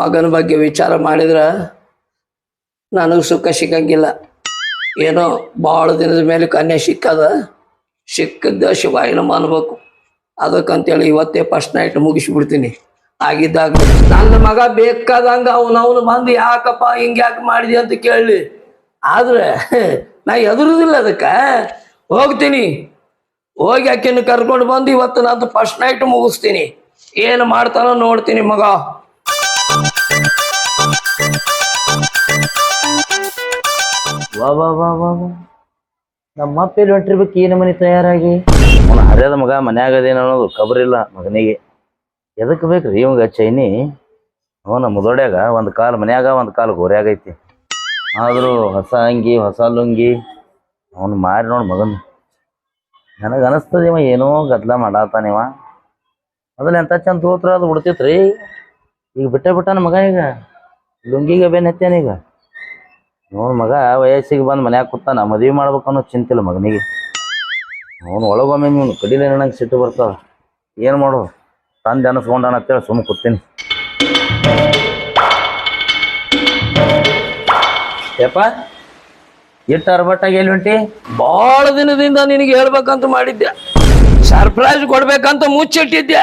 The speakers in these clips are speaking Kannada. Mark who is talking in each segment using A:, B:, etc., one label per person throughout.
A: ಮಗನ ಬಗ್ಗೆ ವಿಚಾರ ಮಾಡಿದ್ರೆ ನನಗೆ ಸುಖ ಸಿಕ್ಕಂಗಿಲ್ಲ. ಏನೋ ಭಾಳ ದಿನದ ಮೇಲೆ ಕನ್ಯೆ ಸಿಕ್ಕದ ಸಿಕ್ಕದ ಶಿವಾಯನ ಅನ್ಬೇಕು. ಅದಕ್ಕಂತೇಳಿ ಇವತ್ತೇ ಫಸ್ಟ್ ನೈಟ್ ಮುಗಿಸ್ಬಿಡ್ತೀನಿ. ಆಗಿದ್ದಾಗ ನನ್ನ ಮಗ ಬೇಕಾದಂಗ ಅವನು ಅವನು ಬಂದು ಯಾಕಪ್ಪ ಹಿಂಗೆ ಯಾಕೆ ಮಾಡಿದೆ ಅಂತ ಕೇಳಿ. ಆದ್ರೆ ನಾ ಎದುರುದಿಲ್ಲ ಅದಕ್ಕೆ. ಹೋಗ್ತೀನಿ. ಹೋಗಿ ಆಕೆನ ಕರ್ಕೊಂಡು ಬಂದು ಇವತ್ತು ನಾನು ಫಸ್ಟ್ ನೈಟ್ ಮುಗಿಸ್ತೀನಿ. ಏನು ಮಾಡ್ತಾನೋ ನೋಡ್ತೀನಿ ಮಗ.
B: ವಾ ವಾ ವಾ ವಾ ನಮ್ಮ ಅಪ್ಪ ಎಲ್ಲಿ ಹೊಂಟಿರ್ಬೇಕು? ಈ ಮನೆ ತಯಾರಾಗಿ. ಅವನ ಹರಿಯದ ಮಗ, ಮನ್ಯಾಗ ಅದೇನು ಅನ್ನೋದು ಖಬರಿಲ್ಲ ಮಗನಿಗೆ. ಎದಕ್ಕೆ ಬೇಕ್ರಿ ಇವಂಗ ಚೈನಿ? ಅವನ ಮುದೋಡ್ಯಾಗ ಒಂದು ಕಾಲು ಮನ್ಯಾಗ, ಒಂದು ಕಾಲು ಗೋರ್ಯಾಗ ಐತಿ. ಆದರೂ ಹೊಸ ಅಂಗಿ, ಹೊಸ ಲುಂಗಿ, ಅವನು ಮಾರಿ ನೋಡಿ ಮಗನ. ನನಗೆ ಅನಿಸ್ತದ ಇವ, ಏನೋ ಗದ್ಲ ಮಾಡಾತಾನಿವ ಮೊದಲು ಎಂತ ಚಂದ ತೋತ್ರ ಅದು ಬಿಡ್ತಿತ್ರಿ. ಈಗ ಬಿಟ್ಟೆ ಬಿಟ್ಟಾನ ಮಗ ಈಗ. ಲುಂಗಿಗೆ ಬೆನ್ ಹತ್ತೇನೀಗ ನೋಡ್ ಮಗ, ವಯಸ್ಸಿಗೆ ಬಂದು ಮನ್ಯಾಗ ಕೂತಾನ, ಮದ್ವಿ ಮಾಡ್ಬೇಕು ಅನ್ನೋ ಚಿಂತಿಲ್ಲ ಮಗನಿಗೆ. ಅವನು ಒಳಗೊಮ್ಮೆ ನೀವು ಕಡಿಲೆ ನನಗೆ ಸಿಟ್ಟು ಬರ್ತಾವ. ಏನು ಮಾಡು? ತಂದೆ ಅನಿಸ್ಕೊಂಡಾನ ಅಂತೇಳಿ ಸುಮ್ಮ ಕೂತೀನಿ. ಯಪ್ಪ, ಇಟ್ಟು ಅರ್ಬಟ್ಟಾಗಿ ಎಲ್ಲಿ ಹೊಂಟಿ?
A: ಬಹಳ ದಿನದಿಂದ ನಿನಗೆ ಹೇಳ್ಬೇಕಂತ ಮಾಡಿದ್ದೆ. ಸರ್ಪ್ರೈಸ್ ಕೊಡ್ಬೇಕಂತ ಮುಚ್ಚಿಟ್ಟಿದ್ದೆ.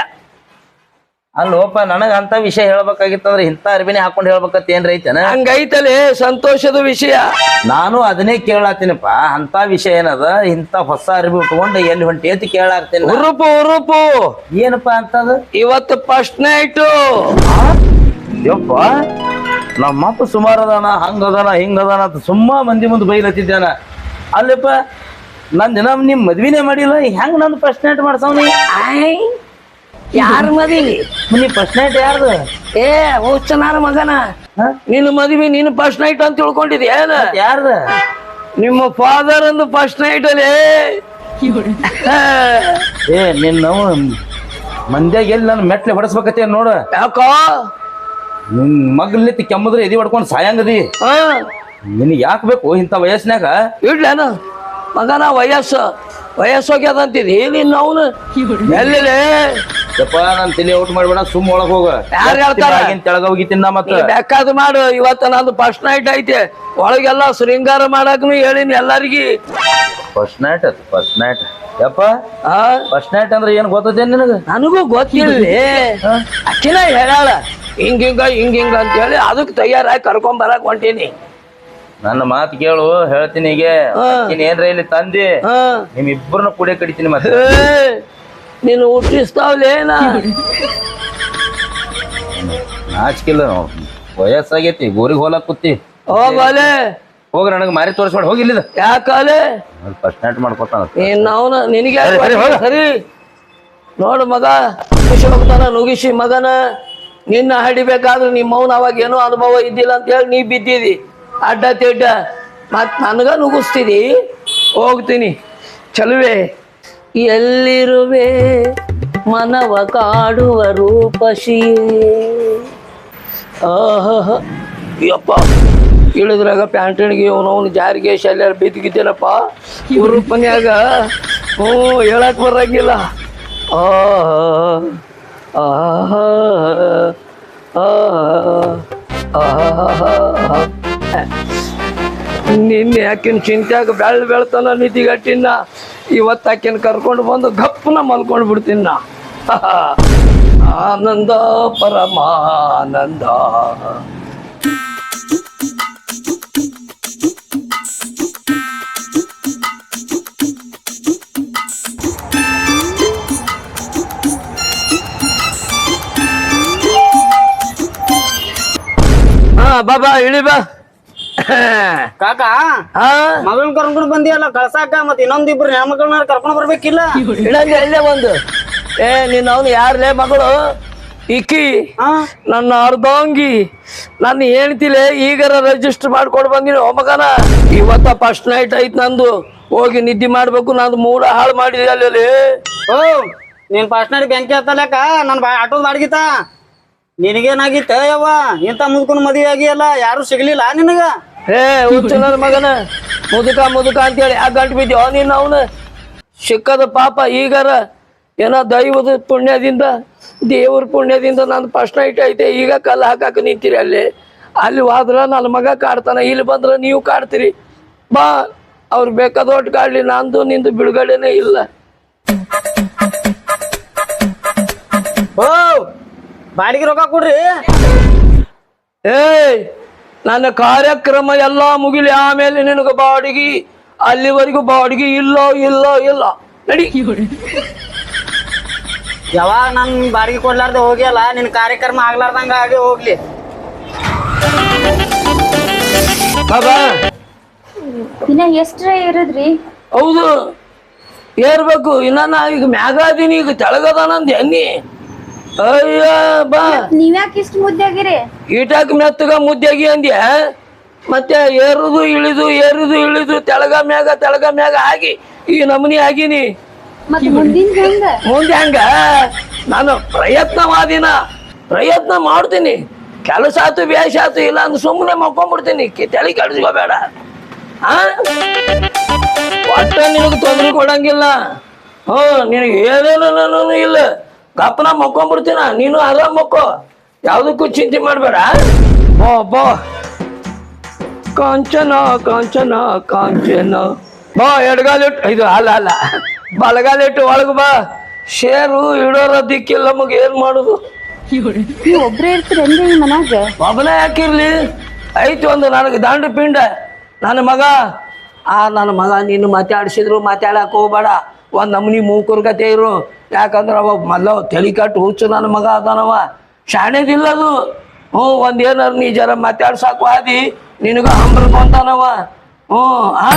B: ಅಲ್ಲೋಪ ನನಗೆ ಅಂತ ವಿಷಯ ಹೇಳ್ಬೇಕಾಗಿತ್ತಂದ್ರೆ ಇಂಥ ಅರ್ಬಿನೇ ಹಾಕೊಂಡು ಹೇಳ್ಬೇಕಂತ ಏನ್ರ ರೈತನ
A: ಹಂಗೈತಲೇ ಸಂತೋಷದ ವಿಷಯ.
B: ನಾನು ಅದನ್ನೇ ಕೇಳತ್ತೀನಪ್ಪ. ಅಂತ ವಿಷಯ ಏನದ? ಇಂಥ ಹೊಸ ಅರ್ಬಿ ಉಟ್ಕೊಂಡು ಎಲ್ಲಿ ಹೊಂಟಿ ಅಂತ ಕೇಳಾಕ್ತೀನಿ
A: ಉರುಪು ಉರುಪು
B: ಏನಪ್ಪ ಅಂತದ?
A: ಇವತ್ತು ಫಸ್ಟ್ ನೈಟು
B: ಯಪ್ಪ ನಮ್ಮ ಅಪ್ಪ ಸುಮಾರು ಅದಾನ ಹಂಗ ಅದಾನ ಹಿಂಗ ಅದಾನ ಅಂತ ಸುಮ್ಮ ಮಂದಿ ಮುಂದೆ ಬೈಲತ್ತಿದ್ದಾನ ಅಲ್ಲಪ್ಪ ನನ್ ದಿನ ನಿಮ್ ಮದ್ವಿನೇ ಮಾಡಿಲ್ಲ ಹೆಂಗ್ ನಂದು ಫಸ್ಟ್ ನೈಟ್ ಮಾಡ್ಸವ್ನಿ?
A: ಯಾರ ಮದಿ?
B: ನೀ ಫಸ್ಟ್ ನೈಟ್ ಯಾರ್ದು?
A: ಏ ಹುಚ್ಚನಾರ ಮಗನ? ನಿನ್ನ ಮದ್ವಿ ನೀನು ಫಸ್ಟ್ ನೈಟ್ ಅಂತ ತಿಳ್ಕೊಂಡಿದ್ಯ ಏನ?
B: ಯಾರ್ದ?
A: ನಿಮ್ಮ ಫಾದರ್ ಅಂದು ಫಸ್ಟ್ ನೈಟ್ ಅಲ್ಲಿ.
B: ಏ ನಿನ್ನ ಮಂದ್ಯಾಗ ಎಲ್ಲಿ ನಾನು ಮೆಟ್ಲೆ ಹೊಡಸ್ಬೇಕತ್ತೆ ನೋಡ.
A: ಯಾಕೋ?
B: ನಿನ್ ಮಗ್ಲಿತ್ ಕೆಮ್ಮದ್ರೆ ಎದಿ ಹೊಡ್ಕೊಂಡು ಸಾಯಂಗದಿ.
A: ಹ.
B: ನಿನಗೆ ಯಾಕೆ ಬೇಕು ಇಂಥ ವಯಸ್ಸಿನಾಗ
A: ಇಡ್ಲೇನ ಮಗನ ವಯಸ್ಸು. ವಯಸ್ಸೋಗ್ಯದಂತಿದ್ ಏನಿನ್ನ ಅವನು? ಎಲ್ಲೇ
B: ಯಪ್ಪ ನಾನು ತಲೆ ಔಟ್ ಮಾಡ್ಬೇಡ ಸುಮ್ಮ ಒಳಗ್ ಹೋಗ.
A: ಯಾರ್ ಹೇಳ್ತಾರ?
B: ತೆಳಗ ಹೋಗಿತ್ತಿನ
A: ನೀ
B: ಮತ್ತ.
A: ಬೇಕಾದ್ ಮಾಡು ಇವತ್ತು ನಂದು ಫಸ್ಟ್ ನೈಟ್ ಐತೆ. ಒಳಗೆಲ್ಲ ಶೃಂಗಾರ ಮಾಡಕ್ನು ಹೇಳಿನಿ ಎಲ್ಲಾರಿಗಿ.
B: ಫಸ್ಟ್ ನೈಟ್ ಅದು ಫಸ್ಟ್ ನೈಟ್ ಯಪ್ಪ
A: ಆ?
B: ಫಸ್ಟ್ ನೈಟ್ ಅಂದ್ರೆ ಏನ್ ಗೊತ್ತದೇನ್ ನಿನಗ?
A: ನನಗೂ ಗೊತ್ತಿಲ್ಲ. ಅಕ್ಕಿನ ಹೇಳಾಳ. ಹಿಂಗ ಹಿಂಗ ಅಂತ ಹೇಳಿ ಅದಕ್ಕೆ ತಯಾರಾಗಿ ಕರ್ಕೊಂಡ್ ಬರಕ್ ಹೊಂಟೀನಿ.
B: ನನ್ನ ಮಾತು ಕೇಳು ಹೇಳ್ತೀನಿ ಈಗ ನೀನ್ ಏನ್ರ ಇಲ್ಲಿ ತಂದಿ.
A: ಹಾ.
B: ನಿಮ್ ಇಬ್ಬರನ್ನ ಕುಡಿಯ ಕಡಿತೀನಿ ಮತ್ತೆ.
A: ಏ, ನೀನು ಹುಟ್ಟಿಸ್ತಾವ್ಲೇನ
B: ನಾಚಿಕಿಲ್ಲ ನಾವು ವಯಸ್ಸಾಗೈತಿ ಗೋರಿಗೆ ಹೋಲಕ್ ಕೂತಿ.
A: ಹೋಗಲೆ
B: ಹೋಗಿ ನನಗೆ ಮಾರಿ ತೋರಿಸ್ಬೇಡ ಹೋಗಿ ಇಲ್ಲಿದ.
A: ಯಾಕಲೆ
B: ಫಸ್ಟ್ ನೈಟ್ ಮಾಡ್ಕೊತಾನ.
A: ನೀನ್ ಅವನ ನಿನಗೆ
B: ಸರಿ,
A: ನೋಡು ಮಗ ಖುಷಿ ಹೋಗ್ತಾನ ನುಗಿಸಿ ಮಗನ. ನಿನ್ನ ಹಡಿಬೇಕಾದ್ರೆ ನಿಮ್ಮ ಮೌನ ಅವಾಗ ಏನೋ ಅನುಭವ ಇದ್ದಿಲ್ಲ ಅಂತ ಹೇಳಿ ನೀ ಬಿದ್ದಿದಿ. ಅಡ್ಡ ತಿಡ್ಡ. ಮತ್ ನನಗ ನುಗ್ಗಿಸ್ತಿದಿ. ಹೋಗ್ತೀನಿ. ಚಲುವೆ. ಎಲ್ಲಿರುವೆ? ಮನವ ಕಾಡುವ ರೂಪಶಿಯೇ ಆಹ ಯಪ್ಪ. ಇಳಿದ್ರಾಗ ಪ್ಯಾಂಟಣಿಗೆ ಅವನವನು ಜಾರಿಗೆ ಶಲ್ಯ ಬಿದ್ದಿದ್ದೇನಪ್ಪ ಇವ್ರ ಮನ್ಯಾಗ, ಹ್ಞೂ, ಹೇಳಕ್ ಬರಂಗಿಲ್ಲ. ಆಹ ಆಹ ಆಹ ನಿನ್ನೆ ಆಕಿನ ಚಿಂತ್ಯಾಗ ಬೆಳ್ ಬೆಳ್ತಾನ ನಿಧಿಗಟ್ಟಿನ ಇವತ್ತು ಆಕಿನ ಕರ್ಕೊಂಡು ಬಂದು ಗಪ್ಪನ ಮಲ್ಕೊಂಡು ಬಿಡ್ತೀನ ಆನಂದ ಪರಮಾನಂದ. ಬಾಬಾ ಇಳಿ ಬಾ.
C: ಕಾಕ
A: ಹಾ
C: ಕರ್ಕೊಂಡು ಬಂದಿಯಲ್ಲ ಕಳ್ಸಾಕ ಮತ್ ಇನ್ನೊಂದಿಬ್ರು ಹೆಣ್ಮಕ್ಳನ್ನ ಕರ್ಕೊಂಡ್ ಬರ್ಬೇಕಿಲ್ಲ?
A: ಇಡಂಗೆ ಇಲ್ಲೇ ಒಂದು ಏ ನಿನ್ನ ಅವನು ಯಾರ್ಲೇ ಮಗಳು? ಇಕ್ಕಿ ನನ್ನ ಅರ್ಧಂಗಿ ನನ್ನ ಹೇಳ್ತಿಲೆ ಈಗರ ರಿಜಿಸ್ಟರ್ ಮಾಡ್ಕೊಂಡು ಬಂದಿನಿ ಓ ಮಗನ. ಇವತ್ತ ಫಸ್ಟ್ ನೈಟ್ ಐತ್ ನಂದು. ಹೋಗಿ ನಿದ್ದೆ ಮಾಡ್ಬೇಕು ನಂದು ಮೂಡ ಹಾಳು ಮಾಡಿದೆ ಅಲ್ಲಿ
C: ಓ ನೀನ್ ಫಸ್ಟ್ ನೈಟ್ ಬೆಂಕಿ ಹತ್ತಲಕ ನನ್ ಆಟೋ ಬಾಡ್ಗಿತ. ನಿನಗೇನಾಗಿತ್ತ? ಯವ್ವ ಇಂತ ಮುದ್ಕೊಂಡ್ ಮದುವೆ ಆಗಿಯಲ್ಲ ಯಾರು ಸಿಗ್ಲಿಲ್ಲ ನಿನಗ?
A: ಏ ಉಚ್ಚನರ ಮಗನ. ಮುದುಕ ಮುದುಕ ಅಂತೇಳಿ ಆ ಗಂಟು ಬಿದ್ದೀವ ನೀನು ಅವನು? ಸಿಕ್ಕದ ಪಾಪ ಈಗಾರ ಏನೋ ದೈವದ ಪುಣ್ಯದಿಂದ ದೇವ್ರ ಪುಣ್ಯದಿಂದ ನಾನು ಫಸ್ಟ್ ನೈಟ್ ಐತೆ. ಈಗ ಕಲ್ಲು ಹಾಕಕ್ಕೆ ನಿಂತೀರಿ ಅಲ್ಲಿ. ಅಲ್ಲಿ ಹೋದ್ರ ನನ್ನ ಮಗ ಕಾಡ್ತಾನ. ಇಲ್ಲಿ ಬಂದ್ರೆ ನೀವು ಕಾಡ್ತೀರಿ. ಬಾ ಅವ್ರು ಬೇಕಾದೊಟ್ಟು ಕಾಡ್ಲಿ. ನಂದು ನಿಂದು ಬಿಡುಗಡೆನೇ ಇಲ್ಲ.
C: ಓ ಬಾಡಿಗೆ ರೊಕ್ಕ ಕೊಡ್ರಿ.
A: ಏಯ್ ನನ್ನ ಕಾರ್ಯಕ್ರಮ ಎಲ್ಲ ಮುಗಿಲಿ ಆಮೇಲೆ ನಿನಗೆ ಬಾಡಿಗೆ ಅಲ್ಲಿವರೆಗೂ ಬಾಡಿಗೆ ಇಲ್ಲ ಇಲ್ಲ ಇಲ್ಲ. ನಡಿ.
C: ಯಾವಾಗ ನನ್ ಬಾಡಿಗೆ ಕೊಡ್ಲಾರ್ದೆ ಹೋಗ್ಯಲ್ಲ ನಿನ್ ಕಾರ್ಯಕ್ರಮ ಆಗ್ಲಾರ್ದಂಗ ಆಗಿ ಹೋಗ್ಲಿ.
A: ಬಾಬಾ.
D: ಇನ್ನ ಎಷ್ಟ್ರ ಇರದ್ರಿ?
A: ಹೌದು. ಏರ್ಬೇಕು. ಇನ್ನ ನಾ ಈಗ ಮ್ಯಾಗ ಅದೀನಿ ಈಗ ತೆಳಗದಾನಂದ್ ಎನ್ನಿ ಅಯ್ಯ ಬಾ.
D: ನೀವ್ಯಾಕೆ ಇಷ್ಟು ಮುದ್ದೆ ಆಗಿರಿ
A: ಈಟಾಕ್ ಮೆತ್ತಗ ಮುದ್ದೆಗಿ ಅಂದ್ಯ? ಮತ್ತೆ ಏರುದು ಇಳಿದು ಏರುದು ಇಳಿದು ತೆಳಗ ಮ್ಯಾಗ ತೆಳಗ ಮ್ಯಾಗ ಆಗಿ ಈ ನಮನಿ ಆಗಿನಿ.
D: ಮತ್ತೆ ಮುಂದಿನ ಹೆಂಗ?
A: ಮುಂದೆ ಹಂಗ? ನಾನು ಪ್ರಯತ್ನ ಮಾಡಿನ ಪ್ರಯತ್ನ ಮಾಡ್ತೀನಿ. ಕೆಲಸ ಆತು ಬೇಷ ಆತು ಇಲ್ಲ ಅಂದ್ರೆ ಸುಮ್ಮನೆ ಮಕ್ಕೊಂಡ್ಬಿಡ್ತೀನಿ ತಲೆ ಕೆಡಿಸ್ಕೋಬೇಡ ಆ? ಒಟ್ಟ ನಿನಗೆ ತೊಂದರೆ ಕೊಡಂಗಿಲ್ಲ. ಹ್ಞೂ ನಿನಗೆ ಏನೇನು ಇಲ್ಲ. ಗಪ್ಪನ ಮಕ್ಕೊಂಡ್ಬಿಡ್ತೀನ ನೀನು ಆರಾಮ್ ಮಕ್ಕೋ. ಯಾವುದಕ್ಕೂ ಚಿಂತೆ ಮಾಡಬೇಡ. ಬೋ ಬಾ. ಕಾಂಚನ ಕಾಂಚನ ಕಾಂಚನ. ಬಾ ಎಡಗಾಲಿಟ್ಟು ಇದು ಅಲ್ಲ ಅಲ್ಲ. ಬಲಗಾಲಿಟ್ಟು ಒಳಗೆ ಬಾ. ಶೇರು ಇಡೋರ ದಿಕ್ಕಿಲ್ಲ ನಮಗೆ ಏನ್ ಮಾಡುದು?
D: ನೀವ್ ಒಬ್ರೇ ಇರ್ತೀರೇನ್ರಿ ಈ ಮನ್ಯಾಗ?
A: ಒಬ್ಬನೇ ಯಾಕಿರ್ಲಿ? ಐತಿ ಒಂದು ನನಗೆ ದಂಡ ಪಿಂಡ. ನನ್ನ ಮಗ ಆ ನನ್ನ ಮಗ ನೀನು ಮಾತಾಡ್ಸಿದ್ರು ಮಾತಾಡಕ್ ಹೋಗ್ಬೇಡ. ಒಂದ್ ನಮ್ನಿ ಮೂಕುರ್ಗತೆ ಇರು. ಯಾಕಂದ್ರ ಅವ ಮಲ್ಲ ತಲೆ ಕಟ್ಟು ಹುಚ್ಚು ನನ್ನ ಮಗ ಅದನವ. ಶಾಣೆದಿಲ್ಲ ಅದು ಹ್ಞೂ ಒಂದ್ ಏನಾರು ನೀ ಜರ ಮಾತಾಡ್ಸಾಕು, ಆದಿ. ನಿನಗ ಹಂಬರ್ಕೊಂತಾನವ ಹ್ಞೂ, ಆ?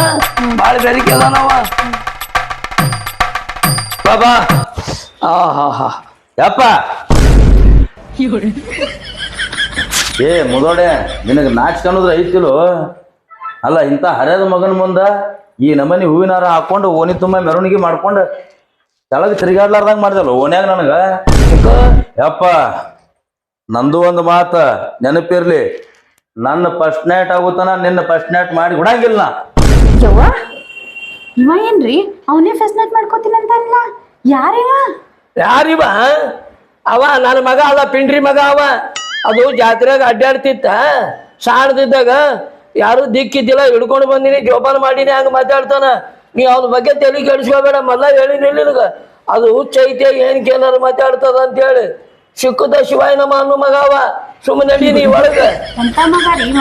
A: ಭಾಳ ಬೆರಿಕೆ ಅದಾನವ. ಬಾಬಾ. ಹಾ ಹಾ ಹಾ.
B: ಯಪ್ಪ. ಏ, ಮುದೋಡೆ, ನಿನಗೆ ನಾಚಿಕೆ ಅನ್ನೋದು ಐತಿಲು ಅಲ್ಲ, ಇಂಥ ಹರಿಯದ ಮಗನ ಮುಂದ ಈ ನಮನಿ ಹೂವಿನಾರ ಹಾಕೊಂಡು ಓಣಿ ತುಂಬ ಮೆರವಣಿಗೆ ಮಾಡ್ಕೊಂಡು ಕೆಳಗೆ ತಿರುಗಾಡ್ಲಾರ್ದಂಗ ಮಾಡಿದಲ್ಲ ಓನ್ಯಾಗ ನನಗ? ಯಪ್ಪ ನಂದು ಒಂದು ಮಾತ ನೆನಪಿರ್ಲಿ. ನನ್ನ ಫಸ್ಟ್ ನೈಟ್ ಆಗುತ್ತಾನ ನಿನ್ನ ಫಸ್ಟ್ ನೈಟ್ ಮಾಡಿ ಬಿಡಂಗಿಲ್ಲ ನಾ.
D: ಯವ್ವ ಇವ ಏನ್ರಿ? ಅವನೇ ಫಸ್ಟ್ ನೈಟ್ ಮಾಡ್ಕೋತೀನಿ ಅಂತ ಅನ್ಲ ಯಾರಿವ?
A: ಯಾರಿವ? ಅವ ನನ್ನ ಮಗ ಅಲ್ಲ ಪಿಂಡ್ರಿ ಮಗ ಅವ. ಅದು ಜಾತ್ರೆಗೆ ಅಡ್ಡಾಡ್ತಿತ್ತ ಸಾಣದಿದ್ದಾಗ ಯಾರು ದಿಕ್ಕಿದ್ದಿಲ್ಲ ಹಿಡ್ಕೊಂಡು ಬಂದಿನಿ ಜೋಪಾನ ಮಾಡೀನಿ ಹಂಗ ಮಾತಾಡ್ತಾನ. ನೀ ಅವನ ಬಗ್ಗೆ ತಲೆ ಕೆಡಿಸ್ಕೋಬೇಡ ಮೊದ್ಲ ಹೇಳಿ ನಿನಗ. ಅದು ಹುಚ್ಚ ಐತೆ ಏನ್ ಕೇಳಾರು ಮಾತಾಡ್ತದ ಅಂತೇಳಿ. ಸಿಕ್ಕುದ ಶಿವಾಯ ನಮ್ಮ ಅನ್ನ ಮಗಾವ. ಸುಮ್ಮನೆ ನಡೀನಿ ಒಳಗ.
D: ಎಂತ ಮಗ ರೀ ಇವ?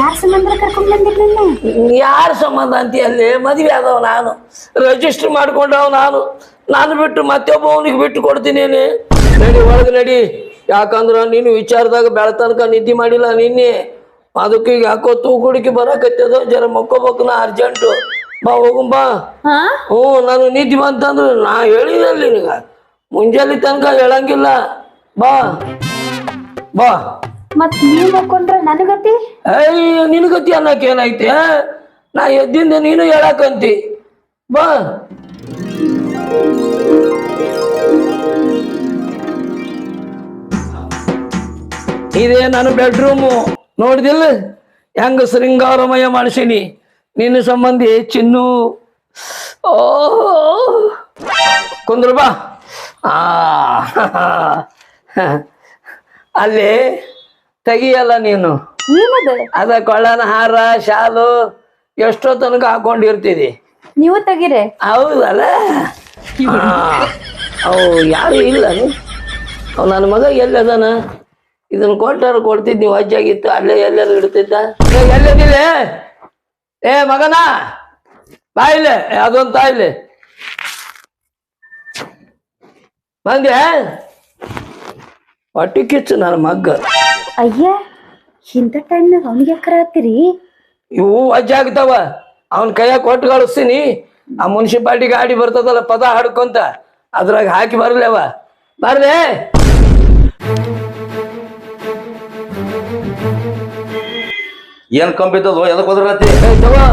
D: ಯಾರ್ ಸಂಬಂಧ ಕರ್ಕೊಂಡ್ ಬಂದಿರ್ ನಿನ್ನ
A: ಯಾರ ಸಂಬಂಧ ಅಂತಿ ಅಲ್ಲಿ? ಮದ್ವೆ ಆದವ ನಾನು. ರಿಜಿಸ್ಟರ್ ಮಾಡ್ಕೊಂಡವ ನಾನು. ನಾನು ಬಿಟ್ಟು ಮತ್ತೊಬ್ಬ ಅವನಿಗೆ ಬಿಟ್ಟು ಕೊಡ್ತೀನಿ. ನಡಿ ಒಳಗೆ ನಡಿ. ಯಾಕಂದ್ರ ನೀನು ವಿಚಾರದಾಗ ಬೆಳತನಕ ನಿದ್ದೆ ಮಾಡಿಲ್ಲ ನಿನ್ನೆ. ಅದಕ್ಕೆ ಈಗ ಯಾಕೋ ತೂಕುಡಿಕೆ ಬರಕತ್ತದ ಜರ ಮಕ್ಕೋಬೇಕು ನಾ ಅರ್ಜೆಂಟು ಬಾ ಹೋಗುಂ ಬಾ.
D: ಹಾ?
A: ಹ್ಞೂ ನಾನು ನಿದ್ದೆ ಬಂತಂದ್ರೆ ನಾ ಹೇಳಿಲ್ಲ ನಿನಗ. ಮುಂಜಾನೆ ತನಕ ಹೇಳಂಗಿಲ್ಲ. ಬಾ. ಬಾ.
D: ಮತ್ ನೀವ್ ಹಾಕೊಂಡ್ರೆ ನನಗತಿ
A: ಅಯ್ಯ ನಿನಗತಿ ಅನ್ನಕ್ಕೆ ಏನೈತೆ ನಾ ಎದ್ದಿಂದ ನೀನು ಹೇಳಕಂತಿ. ಬಾ. ಇದೇ ನಾನು ಬೆಡ್ರೂಮು. ನೋಡಿದಿಲ್ಲ? ಹೆಂಗ ಶೃಂಗಾರಮಯ ಮಾಡಿಸೀನಿ. ನಿನ್ನ ಸಂಬಂಧಿ ಚಿನ್ನು. ಓ ಕುಂದ್ರ ಬಾ. ಆ. ಅಲ್ಲಿ ತೆಗಿಯಲ್ಲ ನೀನು. ಅದ ಕೊಳ್ಳನ ಹಾರ ಶಾಲು ಎಷ್ಟೋ ತನಕ ಹಾಕೊಂಡಿರ್ತೀವಿ
D: ನೀವು ತೆಗಿರೆ?
A: ಹೌದಲ್ಲ? ಅವು ಯಾರು ಇಲ್ಲ ಅವ್ ನನ್ನ ಮಗ ಎಲ್ಲದನ. ಇದನ್ನ ಕೊಟ್ಟಾರ ಕೊಡ್ತಿದ್ ನೀವು ಅಜ್ಜಾಗಿತ್ತು ಅಲ್ಲೇ ಎಲ್ಲೆಲ್ಲ ಇಡ್ತಿದ್ದ. ಎಲ್ಲದಿಲ್ಲ. ಏ ಮಗನ ಬಾಯಿಲೆ ಅದೊಂದು ತಾಯಿಲೆ ಬಂದೆ ಹೊಟ್ಟಿ ಕಿಚ್ಚು ನನ್ನ ಮಗ್ಗ.
D: ಅಯ್ಯ ಇಂಥ ಟೈಮ್ನಾಗ ಅವನಿಗೆ ಯಾಕರ ಹತ್ತೀರಿ
A: ಇವು ಅಜ್ಜಾಗ್ತಾವ ಅವನ ಕೈಯಾಗ ಕೊಟ್ಟು ಕಳಿಸ್ತೀನಿ. ಆ ಮುನ್ಸಿಪಾಲ್ಟಿ ಗಾಡಿ ಬರ್ತದಲ್ಲ ಪದ ಹಾಡ್ಕೊಂತ. ಅದ್ರಾಗ ಹಾಕಿ ಬರ್ಲೇವ. ಬರ್ಲೆ.
B: ಏನ್ ಕಂಬಿದ್ದದು ಎದಕ್ ಹೋದ್ರತಿ
A: ಏ ತಗೋ.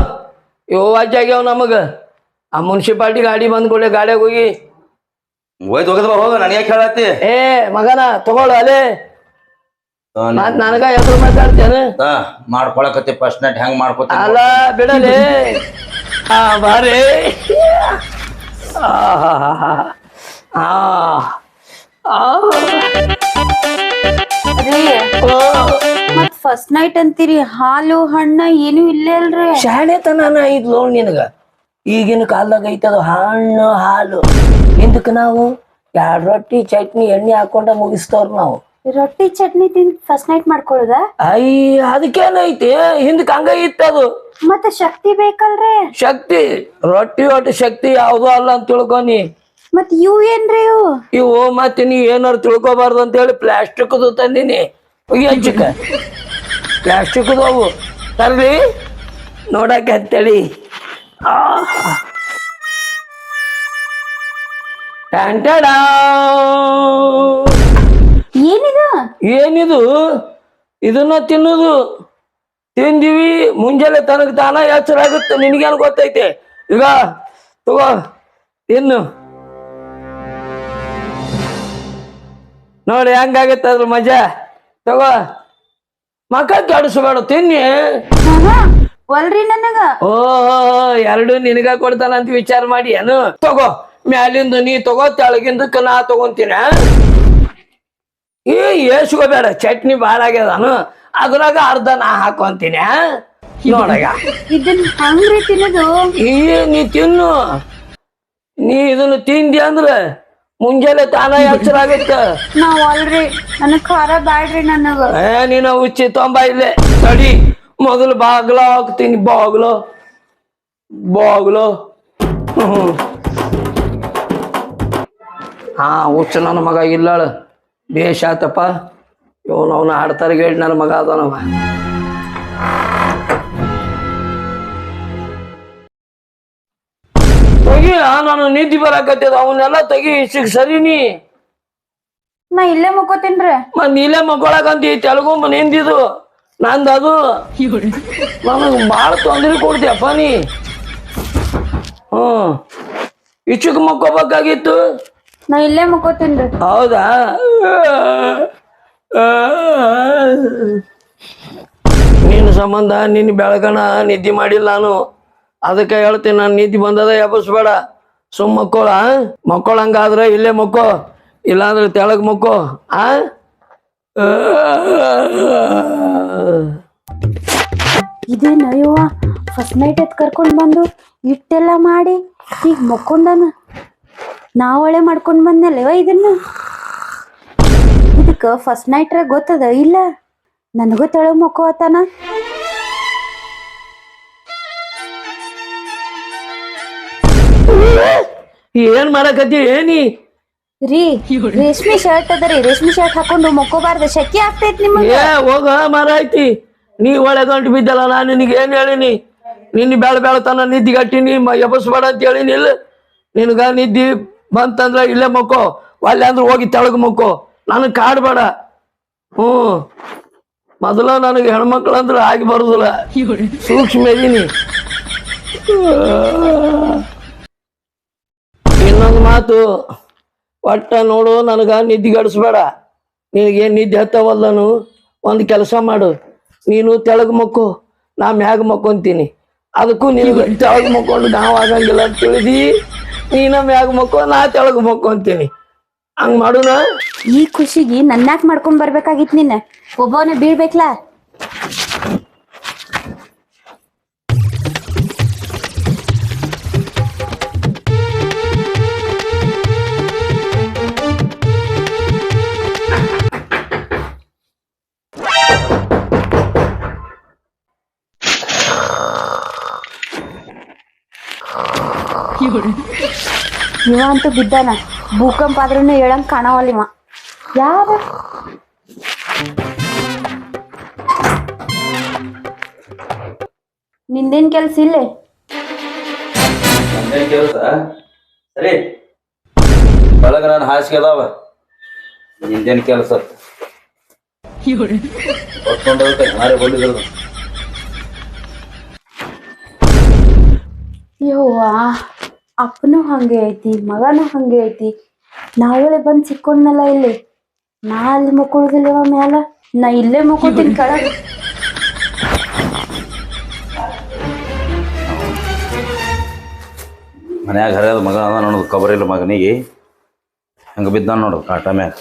A: ವಾಜ್ಯ ಆಗ್ಯಾವ ನಮಗ. ಆ ಮುನ್ಸಿಪಾಲ್ಟಿ ಗಾಡಿ ಬಂದ್ ಕೂಡಲೇ ಗಾಡಿಯಾಗ ಹೋಗಿ.
B: ಒಯ್ದು ಹೋಗದ ಹೋಗ ನನಗೆ ಯಾಕೆ ಹೇಳತ್ತಿ
A: ಏ ಮಗನ ತಗೊಳ್ಳು ಅಲೆ ನಾನ್ ನನಗ ಎದುರು ಮಾತಾಡ್ತೇನೆ.
B: ಮಾಡ್ಕೊಳಕತ್ತಿ ಫಸ್ಟ್ ನೈಟ್ ಹೆಂಗ್ ಮಾಡ್ಕೊತ
A: ಅಲ್ಲ ಬಿಡಲೆ. ಆ ಬಾರೆ. ಆ ಆ,
D: ರೀ ಮತ್ ಫಸ್ಟ್ ನೈಟ್ ಅಂತೀರಿ ಹಾಲು ಹಣ್ಣ ಏನು ಇಲ್ಲೇ ಅಲ್ರಿ?
A: ಶಾಣೆತನ ಇದ್ ಲೋನ್ ನಿನಗ. ಈಗಿನ ಕಾಲದಾಗ ಐತದ ಹಣ್ಣು ಹಾಲು. ಹಿಂದಕ್ ನಾವು ಎರಡು ರೊಟ್ಟಿ ಚಟ್ನಿ ಎಣ್ಣೆ ಹಾಕೊಂಡ ಮುಗಿಸ್ತವ್ರ ನಾವು.
D: ರೊಟ್ಟಿ ಚಟ್ನಿ ತಿಂದ್ ಫಸ್ಟ್ ನೈಟ್ ಮಾಡ್ಕೊಳ್ಳೋದ?
A: ಅಯ್ಯ ಅದಕ್ಕೇನೈತಿ ಹಿಂದಕ್ ಹಂಗ ಇತ್ತದು
D: ಮತ್ತೆ ಶಕ್ತಿ ಬೇಕಲ್ರಿ?
A: ಶಕ್ತಿ ರೊಟ್ಟಿ ಒಟ್ಟು ಶಕ್ತಿ ಯಾವ್ದು ಅಲ್ಲ ಅಂತ ತಿಳ್ಕೊನಿ
D: ಮತ್ ಇವ್ ಏನ್ರಿ ಇವು?
A: ಇವು ಮತ್ತೆ ನೀ ಏನಾರು ತಿಳ್ಕೊಬಾರ್ದು ಅಂತ ಹೇಳಿ ಪ್ಲಾಸ್ಟಿಕ್ದು ತಂದಿನಿ. ಹಂಚಕ ಪ್ಲಾಸ್ಟಿಕ್ದು ಅವು. ತರ್ಲಿ. ನೋಡಕ್ಕೆ ಅಂತೇಳಿ. ಟ್ಯಾಂಟಡಾ
D: ಏನಿದು?
A: ಏನಿದು? ಇದನ್ನ ತಿನ್ನೋದು. ತಿಂದಿವಿ. ಮುಂಜಾನೆ ತನಕ ತಾನ ಎಚ್ಚರಾಗುತ್ತೆ ನಿನಗೇನು ಗೊತ್ತೈತೆ? ಈಗ ತಗೋ ತಿನ್ನು. ನೋಡಿ ಹೆಂಗಾಗತ್ತೆ ಅದ್ರ ಮಜಾ? ತಗೋ. ಮಕ್ಕ ಕೆಡಿಸ್ಬೇಡ ತಿನ್ನಿ.
D: ಒಲ್ರಿ ನನಗ.
A: ಓ ಎರಡು ನಿನಗ ಕೊಡ್ತಾನ ಅಂತ ವಿಚಾರ ಮಾಡಿ ಏನು? ತಗೋ ಮ್ಯಾಲಿಂದ ನೀ ತಗೋ ತೆಳಗಿಂದಕ್ಕ ನಾ ತಗೊಂತೀನ ಏ ಏಸ್ಕೋಬೇಡ ಚಟ್ನಿ ಭಾಳ ಆಗ್ಯದಾನು. ಅದ್ರಾಗ ಅರ್ಧ ನಾ ಹಾಕೊಂತೀನಿ? ನೋಡಗ.
D: ಇದನ್ನ ಹಂಗ್ರಿ ತಿನ್ನೋದು?
A: ಈ ನೀ ತಿನ್ನು. ನೀ ಇದನ್ನ ತಿಂದಿ ಅಂದ್ರ ಮುಂಜಾನೆ ತಾನ ಎಚ್ಚರಾಗತ್ತ.
D: ನಾವ್ ಅಲ್ರಿ ನನಗ್ ಖಾರ ಬ್ಯಾಡ್ರಿ ನನಗ.
A: ಏ ನೀನ ಉಚ್ಚಿ ತೊಂಬ ಇಲ್ಲೇ. ತಡಿ ಮೊದಲು ಬಾಗ್ಲ ಹಾಕ್ತೀನಿ ಬಾಗ್ಲು. ಬಾಗ್ಲು. ಹಾ ಹುಚ್ಚ ನನ್ನ ಮಗ ಇಲ್ಲಾಳ. ಬೇಷ್ ಆತಪ್ಪ ಇವನು ಅವನ ಆಡ್ತಾರ ಹೇಳಿ ನನ್ನ ಮಗ ಅದಾನವ. ನಾನು ನಿದ್ದೆ ಬರಾಕತ್ತದ ಅವನ್ನೆಲ್ಲ ತೆಗಿ ಸಿಗ್ ಸರಿನಿ
D: ನಾ. ಇಲ್ಲೇ ಮುಕ್ಕೋತೀನ್ರಿ.
A: ಮತ್ ಇಲ್ಲೇ ಮಕ್ಕೊಳಕಂತ ಈ ತೆಲುಗು ನಿಂದಿದು. ನಂದು ಅದು ನನಗೆ ಭಾಳ ತೊಂದರೆ ಕೊಡ್ತೀಯಪ್ಪ ನೀ. ಹ್ಞೂ ಇಚ್ಚುಕ್ ಮಕ್ಕೋಬೇಕಾಗಿತ್ತು.
D: ನಾ ಇಲ್ಲೇ ಮುಕ್ಕೋತೀನ್ರಿ.
A: ಹೌದಾ? ನಿನ್ನ ಸಂಬಂಧ ನಿನ್ನ ಬೆಳಗಣ ನಿದ್ದೆ ಮಾಡಿಲ್ಲ ನಾನು. ಅದಕ್ಕೆ ಹೇಳ್ತೀನಿ ನಾನು ನಿದ್ದೆ ಬಂದದ ಎಬ್ಬಸ್ಬೇಡ. ಸುಮ್ಮ ಮಕ್ಕೋಳ ಹಂಗಾದ್ರೆ ಇಲ್ಲೇ ಮಕ್ಕೋ, ಇಲ್ಲಾಂದ್ರೆ ತೆಳಗ್ ಮಕ್ಕೋ, ಆ?
D: ಇದೇನ ಫಸ್ಟ್ ನೈಟ್ ಎತ್ ಕರ್ಕೊಂಡ್ ಬಂದು ಇಟ್ಟೆಲ್ಲ ಮಾಡಿ ಈಗ ಮಕ್ಕೊಂಡನ. ನಾವಳೆ ಮಾಡ್ಕೊಂಡ್ ಬಂದಲ್ಲವ ಇದನ್ನ? ಇದಕ್ಕ ಫಸ್ಟ್ ನೈಟ್ರ ಗೊತ್ತದ? ಇಲ್ಲ. ನನಗೂ ತೆಳಗ್ ಮಕ್ಕೋತಾನ.
A: ಏನ್ ಮಾಡಕತ್ತಿ ಏನಿ?
D: ರೀ ರೇಷ್ಮೆ ಶರ್ಟ್ ಅದರಿ ರೇಷ್ಮೆ ಶರ್ಟ್ ಹಾಕೊಂಡು ಮಕ್ಕೋಬಾರ್ದು ಶೆಕೆ ಆಗ್ತೈತಿ ನಿಮಗೆ?
A: ಏ ಹೋಗ ಮರ ಐತಿ. ನೀ ಒಳ್ಳೆ ಗಂಟು ಬಿದ್ದಲ್ಲ ನಾನು ನಿನಗೆ ಏನ್ ಹೇಳಿನಿ? ನಿನ್ನ ಬೇಳ ಬೇಳತನ ನಿದ್ದೆ ಗಟ್ಟಿನಿ ಎಬ್ಬಸ್ಬೇಡ ಅಂತ ಹೇಳಿನಿ ಇಲ್ಲ ನಿನಗ ನಿದ್ದಿ ಬಂತಂದ್ರ ಇಲ್ಲೇ ಮಕ್ಕೋ. ಒಲ್ಲೆ ಅಂದ್ರೆ ಹೋಗಿ ತೆಳಗ ಮಕ್ಕೋ. ನನಗೆ ಕಾಡ್ಬೇಡ ಹ್ಞೂ. ಮೊದಲ ನನಗೆ ಹೆಣ್ಮಕ್ಳು ಅಂದ್ರೆ ಆಗಿ ಬರುದಿಲ್ಲ. ಸೂಕ್ಷ್ಮ ಇದೀನಿ. ಮಾತು ಒಟ್ಟ ನೋಡು ನನಗೆ ನಿದ್ದೆ ಗಡಿಸ್ಬೇಡ. ನಿನಗೆ ನಿದ್ದೆ ಹತ್ತವಲ್ಲನು? ಒಂದು ಕೆಲಸ ಮಾಡು. ನೀನು ತೆಳಗ್ ಮಕ್ಕು ನಾ ಮ್ಯಾಗ ಮಕ್ಕೊಂತೀನಿ. ಅದಕ್ಕೂ ನಿನಗೆ ತೆಳಗ್ ಮಕ್ಕೊಂಡು ನಾವು ಆಗಂಗಿಲ್ಲ ಅಂತ ತಿಳಿದಿ ನೀನ ಮ್ಯಾಗ ಮಕ್ಕೋ ನಾ ತೆಳಗ್ ಮಕ್ಕೊಂತೀನಿ. ಹಂಗ್ ಮಾಡುನ?
D: ಈ ಖುಷಿಗೆ ನನ್ನಾಕ್ ಮಾಡ್ಕೊಂಡ್ ಬರ್ಬೇಕಾಗಿತ್ ನಿನ್ನ. ಒಬ್ಬವನ ಬೀಳ್ಬೇಕ್ಲಾ? ಇವ ಅಂತೂ ಬಿದ್ದಾನ. ಭೂಕಂಪ ಆದ್ರೂ ಹೇಳಂಗ್ ಕಾಣವಲ್ಲ ಇವ ಯಾವ ನಿಂದೇನ್ ಕೆಲ್ಸ ಇಲ್ಲೇ?
B: ನಂದೇನ್ ಕೆಲಸ? ಸರಿ. ಒಳಗ ನಾನು ಹಾಸಿಗೆ ಅದಾವ. ನಿಂದೇನ್ ಕೆಲಸ? ಬಂದಿದ್ರು
D: ಯವ್ವ. ಅಪ್ಪನೂ ಹಂಗೆ ಐತಿ, ಮಗನೂ ಹಂಗೆ ಐತಿ. ನಾವಳೆ ಬಂದು ಸಿಕ್ಕೊಂಡ್ನಲ್ಲ ಇಲ್ಲಿ. ನಾ ಅಲ್ಲಿ ಮುಕ್ಕೊಳ್ಳೋದಿಲ್ಲವ ಮ್ಯಾಲ? ನಾ ಇಲ್ಲೇ ಮುಕ್ಕೋತೀನಿ ಕಳ
B: ಮನ್ಯಾಗ ಹರಿಯೋದು ಮಗ ಅದ ನೋಡೋದು ಕಬರಿಲ್ಲ ಮಗನಿಗೆ. ಹಂಗೆ ಬಿದ್ದ ನೋಡು, ಕಾಟ ಮ್ಯಾಗ.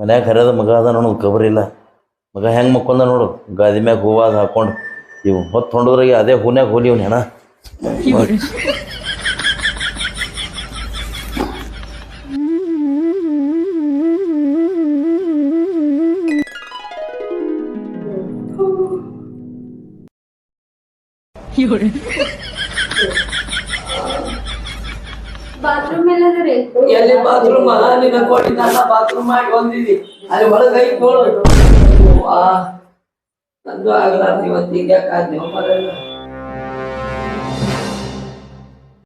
B: ಮನ್ಯಾಗ ಹರಿಯೋದು ಮಗ ಅದ ಕಬರಿ ಕಬರಿಲ್ಲ ಮಗ ಹೆಂಗೆ ಮಕ್ಕೊಂದ ನೋಡು ಗಾದಿ ಮ್ಯಾಗ ಹೂವ ಅದು ಹಾಕೊಂಡು. ಇವು ಹೊತ್ತು ಹೊಂಡೋದ್ರಾಗೆ ಅದೇ ಹೂನ್ಯಾಗ ಹೋಲಿ ಇವ್ನ ಹೆಣ.
D: ಬಾತ್ರೂಮ್
A: ಬಾತ್ರೂಮ್ ನಿನ್ನ ಕೊಟ್ಟಿದ್ದಲ್ಲ ಬಾತ್ರೂಮ್ ಮಾಡಿ ಬಂದಿದ್ದೀನಿ ಅಲ್ಲಿ ಒಳಗೆ ನೋಡು ವಾ ನಂದು ಆಗ್ಲಾರ್ದು ಇವತ್ತು ಹಿಂಗ್ಯಾಕೆ ಆದ್ನಿ ಮರ